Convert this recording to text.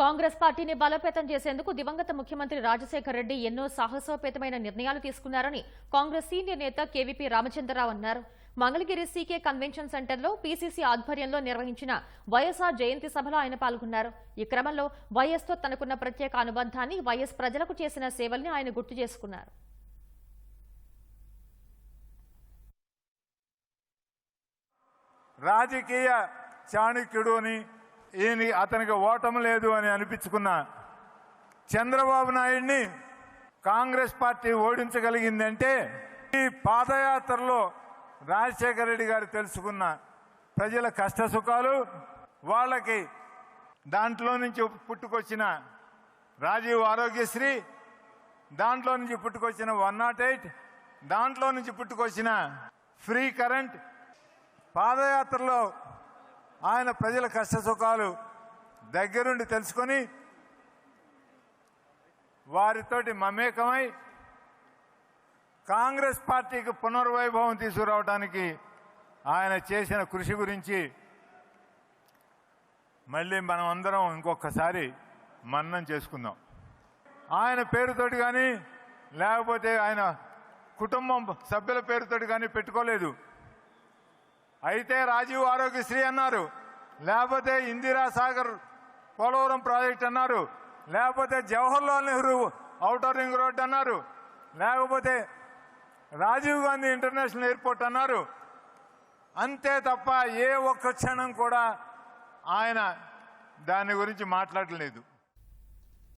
కాంగ్రెస్ పార్టీని బలోపేతం చేసేందుకు దివంగత ముఖ్యమంత్రి రాజశేఖర రెడ్డి ఎన్నో సాహసోపేతమైన నిర్ణయాలు తీసుకున్నారని కాంగ్రెస్ సీనియర్ నేత కేవీపీ రామచంద్రరావు అన్నారు. మంగళగిరి సీకే కన్వెన్షన్ సెంటర్లో పీసీసీ ఆధ్వర్యంలో నిర్వహించిన వైఎస్ఆర్ జయంతి సభలో ఆయన పాల్గొన్నారు. ఈ క్రమంలో వైఎస్తో తనకున్న ప్రత్యేక అనుబంధాన్ని వైఎస్ ప్రజలకు చేసిన సేవల్ని ఆయన గుర్తు చేసుకున్నారు. రాజకీయ చాణక్యుడు అని ఈయన అతనికి ఓటం లేదు అని అనిపించుకున్న చంద్రబాబు నాయుడిని కాంగ్రెస్ పార్టీ ఓడించగలిగిందంటే ఈ పాదయాత్రలో రాజశేఖర రెడ్డి గారు తెలుసుకున్న ప్రజల కష్ట సుఖాలు వాళ్ళకి దాంట్లో నుంచి పుట్టుకొచ్చిన రాజీవ్ ఆరోగ్యశ్రీ దాంట్లో నుంచి పుట్టుకొచ్చిన వన్ నాట్ ఎయిట్ దాంట్లో నుంచి పుట్టుకొచ్చిన ఫ్రీ కరెంట్ పాదయాత్రలో ఆయన ప్రజల కష్ట సుఖాలు దగ్గరుండి తెలుసుకొని వారితోటి మమేకమై కాంగ్రెస్ పార్టీకి పునర్వైభవం తీసుకురావడానికి ఆయన చేసిన కృషి గురించి మళ్ళీ మనం అందరం ఇంకొకసారి మన్నం చేసుకుందాం. ఆయన పేరుతోటి కానీ లేకపోతే ఆయన కుటుంబం సభ్యుల పేరుతోటి కానీ పెట్టుకోలేదు. అయితే రాజీవ్ ఆరోగ్యశ్రీ అన్నారు. లేకపోతే ఇందిరా సాగర్ పోలవరం ప్రాజెక్ట్ అన్నారు. లేకపోతే Jawaharlal Nehru outer ring road అన్నారు. లేకపోతే రాజీవ్ గాంధీ ఇంటర్నేషనల్ ఎయిర్పోర్ట్ అన్నారు. అంతే తప్ప ఏ ఒక్క క్షణం కూడా ఆయన దాని గురించి మాట్లాడలేదు.